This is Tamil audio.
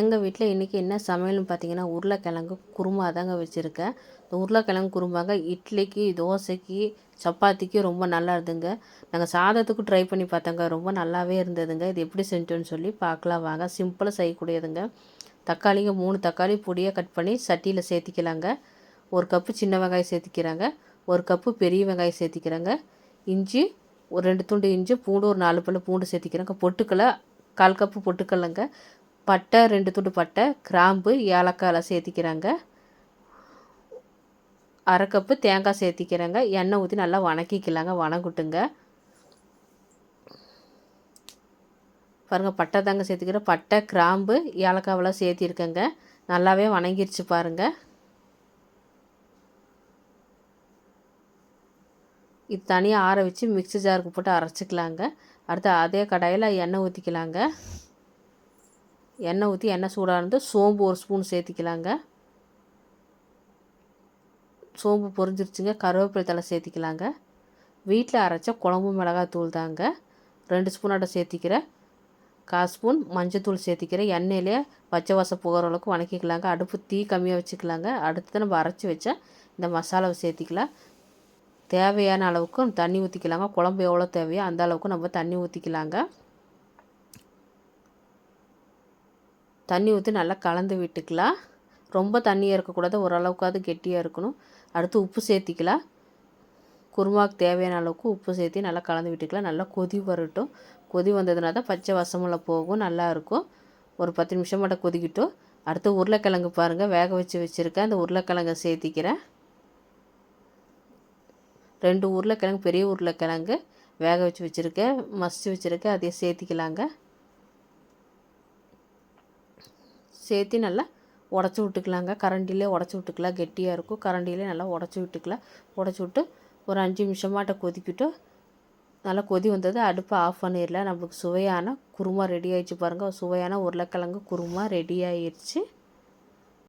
எங்கள் வீட்டில் இன்றைக்கி என்ன சமையல்னு பார்த்தீங்கன்னா உருளைக்கிழங்கு குருமா தாங்க வச்சுருக்கேன். இந்த உருளைக்கிழங்கு குருமாங்க இட்லிக்கு தோசைக்கு சப்பாத்திக்கு ரொம்ப நல்லா இருந்துங்க. நாங்கள் சாதத்துக்கும் ட்ரை பண்ணி பார்த்தோங்க. ரொம்ப நல்லாவே இருந்ததுங்க. இது எப்படி செஞ்சோன்னு சொல்லி பார்க்கலாம் வாங்க. சிம்பிளாக செய்யக்கூடியதுங்க. தக்காளிங்க மூணு தக்காளி பொடியாக கட் பண்ணி சட்டியில் சேர்த்திக்கலாங்க. ஒரு கப்பு சின்ன வெங்காயம் சேர்த்திக்கிறாங்க. ஒரு கப்பு பெரிய வெங்காயம் சேர்த்திக்கிறாங்க. இஞ்சி ஒரு ரெண்டு துண்டு இஞ்சி பூண்டு ஒரு நாலு பல்லு பூண்டு சேர்த்திக்கிறாங்க. பொட்டுக்கலை கால் கப்பு பொட்டுக்கல்லைங்க. பட்டை ரெண்டு துண்டு பட்டை கிராம்பு ஏலக்காயில் சேர்த்திக்கிறாங்க. அரை கப்பு தேங்காய் சேர்த்திக்கிறேங்க. எண்ணெய் ஊற்றி நல்லா வணக்கிக்கலாங்க. வணங்குட்டுங்க பாருங்கள் பட்டை தாங்க சேர்த்துக்கிறேன். பட்டை கிராம்பு ஏலக்காவெல்லாம் சேர்த்திருக்கேங்க. நல்லாவே வணங்கிருச்சு பாருங்கள் இது தனியாக ஆற வச்சு மிக்ஸி ஜாருக்கு போட்டு அரைச்சிக்கலாங்க. அடுத்து அதே கடாயில் எண்ணெய் ஊற்றிக்கலாங்க எண்ணெய் ஊற்றி எண்ணெய் சூடானது சோம்பு ஒரு ஸ்பூன் சேர்த்திக்கலாங்க. சோம்பு பொரிஞ்சிருச்சுங்க. கருவேப்பிலை தலை சேர்த்திக்கலாங்க. வீட்டில் அரைச்ச குழம்பு மிளகாய் தூள் தாங்க. ரெண்டு ஸ்பூனாட்ட சேர்த்திக்கிறேன். கால் ஸ்பூன் மஞ்சத்தூள் சேர்த்திக்கிறேன். எண்ணெயிலே பச்சை வாசம் போகிற அளவுக்கு வணக்கிக்கலாங்க. அடுப்பு தீ கம்மியாக வச்சுக்கலாங்க. அடுத்து நம்ம அரைச்சி வச்ச இந்த மசாலாவை சேர்த்திக்கலாம். தேவையான அளவுக்கு தண்ணி ஊற்றிக்கலாங்க குழம்பு எவ்வளோ தேவையோ அந்த அளவுக்கு நம்ம தண்ணி ஊற்றிக்கலாங்க தண்ணி ஊற்றி நல்லா கலந்து விட்டுக்கலாம் ரொம்ப தண்ணியாக இருக்கக்கூடாது ஓரளவுக்காவது கெட்டியாக இருக்கணும். அடுத்து உப்பு சேர்த்திக்கலாம் குருமாவுக்கு தேவையான அளவுக்கு உப்பு சேர்த்து நல்லா கலந்து விட்டுக்கலாம் நல்லா கொதி வரட்டும். கொதி வந்ததுனா தான் பச்சை வசமுள்ள போகும் நல்லாயிருக்கும் ஒரு பத்து நிமிஷம் மட்டும் கொதிக்கிட்டோம். அடுத்து உருளைக்கிழங்கு பாருங்கள் வேக வச்சு வச்சுருக்கேன். அந்த உருளைக்கிழங்கை சேர்த்திக்கிறேன். ரெண்டு உருளைக்கிழங்கு பெரிய உருளைக்கிழங்கு வேக வச்சு வச்சுருக்கேன். மசிச்சு வச்சுருக்கேன். அதையே சேர்த்திக்கலாங்க. சேர்த்து நல்லா உடச்சி விட்டுக்கலாங்க. கரண்டிலே உடச்சி விட்டுக்கலாம். கெட்டியாக இருக்கும். கரண்டிலே நல்லா உடச்சி விட்டுக்கலாம். உடச்சி விட்டு ஒரு அஞ்சு நிமிஷமாட்ட கொதிக்கிட்டு நல்லா கொதி வந்தது. அடுப்பை ஆஃப் பண்ணிடலாம். நம்மளுக்கு சுவையான குருமா ரெடி ஆயிடுச்சு பாருங்கள் சுவையான உருளைக்கிழங்கு குருமா ரெடி ஆயிடுச்சு.